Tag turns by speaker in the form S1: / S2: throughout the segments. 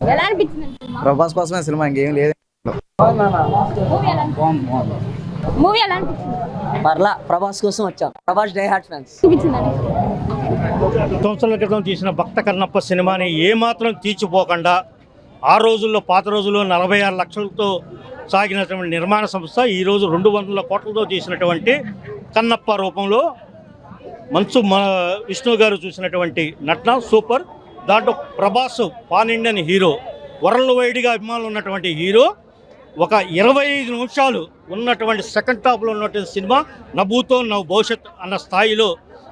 S1: ఎలా అనిపించింది సినిమా?
S2: ప్రభాస్ కోసమే సినిమా ఇంకేం లేదు.
S1: మూవీ ఎలా అనిపించింది?
S3: పర్లా ప్రభాస్ కోసం వచ్చాం. Prabhas die hard fans.
S4: సంవత్సరాల క్రితం తీసిన భక్త కన్నప్ప సినిమాని ఏమాత్రం తీర్చిపోకుండా ఆ రోజుల్లో పాత రోజుల్లో నలభై ఆరు లక్షలతో సాగినటువంటి నిర్మాణ సంస్థ ఈరోజు రెండు వందల కోట్లతో చేసినటువంటి కన్నప్ప రూపంలో మంచు మ విష్ణు గారు చూసినటువంటి నటన సూపర్. దాంట్లో Prabhas pan Indian hero. World వైడ్గా అభిమానులు ఉన్నటువంటి హీరో. ఒక ఇరవై ఐదు నిమిషాలు ఉన్నటువంటి సెకండ్ టాప్లో ఉన్నటువంటి సినిమా నవ్వుతో నవ్వు భవిష్యత్ అన్న స్థాయిలో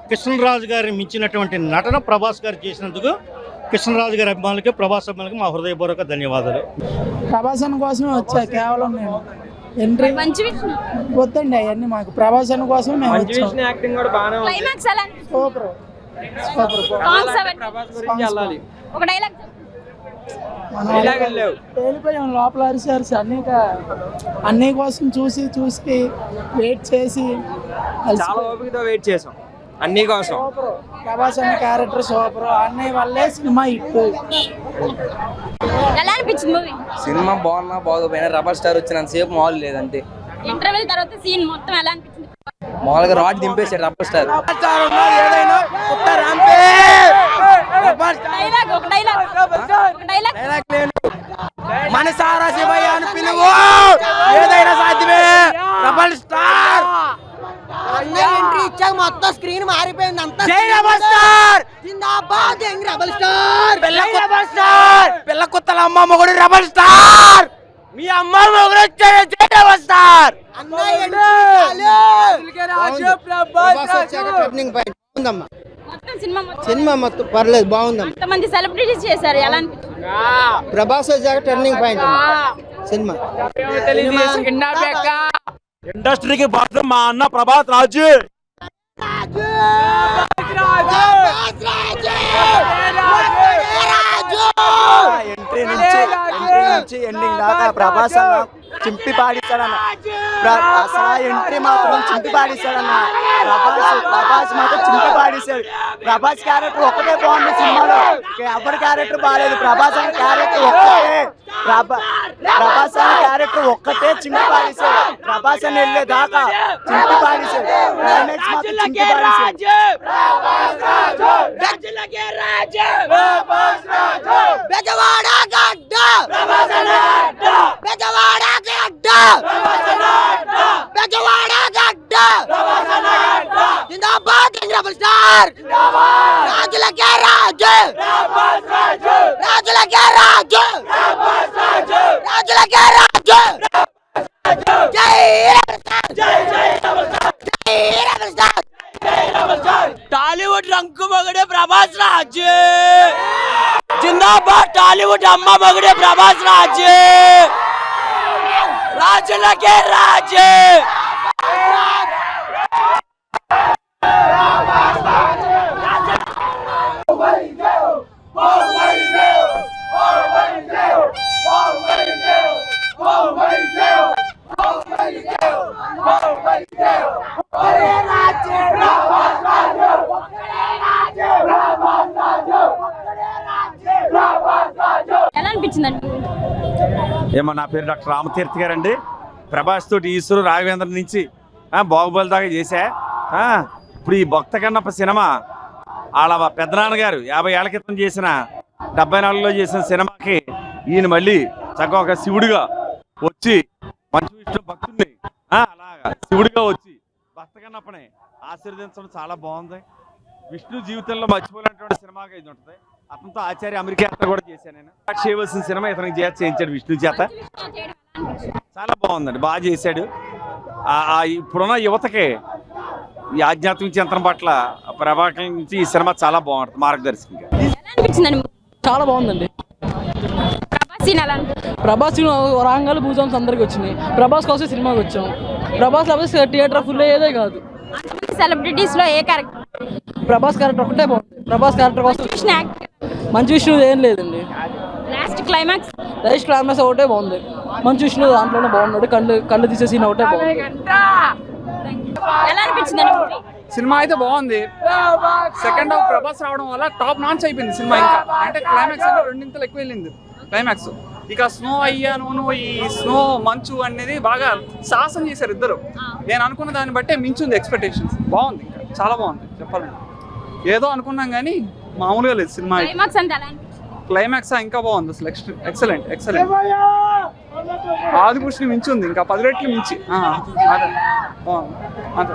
S4: కృష్ణరాజు గారిని మించినటువంటి నటన ప్రభాస్ గారు చేసినందుకు కృష్ణరాజు గారి అభిమానులకి ప్రభాస్ అభిమానులకి మా హృదయపూర్వక ధన్యవాదాలు.
S5: ప్రభాసన్ కోసమే వచ్చా కేవలం నేను. ఎంట్రీ
S1: మంచి
S5: వద్దండి అవన్నీ మాకు. ప్రభాసన్ కోసం మేము వచ్చాం.
S6: యాక్టింగ్ కూడా బాగానే ఉంది.
S1: క్లైమాక్స్ ఎలా అనిపించింది
S5: సూపర్
S1: ఒక డైలాగ్
S5: లోపల అరిసి అరిసి అన్నీ అన్నీ కోసం చూసి చూసి వెయిట్ చేసి
S6: చాలా ఓపికతో వెయిట్ చేసాం. అన్ని కోసం.
S5: సూపర్. ప్రభాస్ అనే క్యారెక్టర్ సూపర్. అన్నయ్య వల్లే సినిమా హిట్.
S1: ఎలా అనిపించింది మూవీ
S2: సినిమా బాగున్నా బాగోపోయినా రెబల్ స్టార్ వచ్చినంత సేపు మామూలు లేదంటే
S1: ఇంటర్వెల్ తర్వాత సీన్ మొత్తం ఎలా అనిపించింది?
S2: మామూలుగా రాడ్ దింపేశాడు రెబల్ స్టార్.
S1: డైలాగ్ ఒక డైలాగ్.
S6: మనసారా శివయ్య అని పిలువు. ఏదైనా సాధ్యమే. Double star.
S3: ఎంట్రీ ఇచ్చాక మొత్తం స్క్రీన్ మారిపోయింది. అంతా
S6: డబల్ స్టార్.
S3: జిందాబాద్ రెబల్ స్టార్.
S6: పిల్ల డబల్ స్టార్. పిల్ల కుత్తల అమ్మ మొగుడు డబల్ స్టార్. మీ అమ్మ మొగుడు వచ్చాడు జై డబల్ స్టార్.
S3: అన్న
S7: పాయింట్
S1: మొత్తం సినిమా మొత్తం?
S7: పర్లేదు బాగుందమ్మా
S1: అంతమంది సెలబ్రిటీస్ చేశారు ఎలా
S7: ప్రభాస్ వచ్చాక టర్నింగ్ పాయింట్ సినిమా.
S6: ఇండస్ట్రీకి బాధ్యత మా అన్న ప్రభాత్ రాజు.
S2: ఎంట్రీ నుంచి ఎంట్రీ నుంచి ఎండింగ్ దాకా ప్రభాస్ అన్న చింపి పాడిస్తాడన్న. అసలు ఆ ఎంట్రీ మాత్రం చింపి పాడిస్తాడన్న ప్రభాస్ ప్రభాస్ మాత్రం చింపి పాడిస్తాడు ప్రభాస్ క్యారెక్టర్ ఒక్కటే బాగుంది సినిమాలో. ఎవరి క్యారెక్టర్ బాగాలేదు ప్రభాస్ అనే క్యారెక్టర్ ఒక్కటే. ప్రభా ప్రభాస్ అనే క్యారెక్టర్ ఒక్కటే చింపి ప్రభాస్ అని వెళ్ళే దాకా చింపి పాడిస్తాడు క్లైమాక్స్ మాత్రం చింపి
S3: బెజవాడ గడ్డ బెజవాడ గడ్డ బెజవాడ గడ్డ జిందాబాద్ యంగ్ రెబల్ స్టార్ రాజులకే రాజు రాజులకే రాజు రాజులకే రాజు జై రెబల్ స్టార్ జై రెబల్ స్టార్
S6: టాలీవుడ్ రంకు మొగుడే ప్రభాస్ రాజు జిందాబాద్ టాలీవుడ్ అమ్మ మొగుడే ప్రభాస్ రాజు రాజులకే రాజు
S1: అనిపించిందండి
S8: ఏమో నా పేరు డాక్టర్ రామతీర్థ గారండి. ప్రభాస్ తోటి ఈశ్వరు రాఘవేంద్ర నుంచి ఆ, బాహుబలి దాకా చేశా. ఇప్పుడు ఈ భక్త కన్నప్ప సినిమా వాళ్ళ పెద్దనాన్నగారు యాభై ఏళ్ళ క్రితం చేసిన డెబ్బై నాలుగులో చేసిన సినిమాకి ఈయన మళ్ళీ చక్కగా ఒక శివుడిగా వచ్చి మంచి విష్ణు భక్తుడిని అలాగా శివుడిగా వచ్చి భక్త కన్నప్పని ఆశీర్వదించడం చాలా బాగుంది. విష్ణు జీవితంలో మర్చిపోలేనటువంటి సినిమాగా ఇది ఉంటుంది. అతనితో ఆచార్య అమెరికా యాత్ర కూడా చేశాను నేను. చేయవలసిన సినిమా ఇతనికి చేత చేయించాడు విష్ణు చేత. చాలా బాగుందండి బాగా చేశాడు. ఇప్పుడున్న యువతకి ఈ ఆధ్యాత్మిక చింతన పట్ల ప్రభాకరం నుంచి ఈ సినిమా చాలా బాగుంటుంది మార్గదర్శకంగా.
S5: చాలా బాగుందండి.
S1: ప్రభాస్
S5: వరంగల్ భూజాన్స్ అందరికి వచ్చినాయి ప్రభాస్ కోసం సినిమాకి వచ్చాం. ప్రభాస్ లేకపోతే థియేటర్ ఫుల్ అయ్యేదే కాదు.
S1: అంతమంది సెలబ్రిటీస్లో ఏ క్యారెక్టర్
S5: ప్రభాస్ క్యారెక్టర్ ఒకటే బాగుంది. ప్రభాస్ క్యారెక్టర్ కోసం మంచి విష్ణు ఏం లేదండి.
S1: Last climax.
S5: రైస్ క్లామస్ ఒకటే బాగుంది. మంచి విష్ణు దాంట్లోనే బాగున్నాడు. కళ్ళు కళ్ళు తీసే సీన్ ఒకటే బాగుంది.
S1: ఎలా
S9: సినిమా అయితే బాగుంది. సెకండ్ హాఫ్ ప్రభాస్ రావడం వల్ల టాప్ నాన్స్ అయిపోయింది సినిమా ఇంకా. అంటే క్లైమాక్స్ అంటే రెండింతలు ఎక్కువ వెళ్ళింది క్లైమాక్స్ ఇక స్నో అయ్యాను ఈ స్నో మంచు అనేది బాగా సాహసం చేశారు ఇద్దరు. నేను అనుకున్న దాన్ని బట్టే మించుంది ఎక్స్పెక్టేషన్స్ బాగుంది ఇంకా. చాలా బాగుంది చెప్పాలంటే. ఏదో అనుకున్నాం కానీ మామూలుగా లేదు సినిమా
S1: క్లైమాక్స్
S9: ఇంకా బాగుంది అసలు. ఎక్సలెంట్ ఎక్సలెంట్ ఆది పురుషుని మించి ఉంది. ఇంకా పది రెట్లు మించి. బాగుంది. అంతే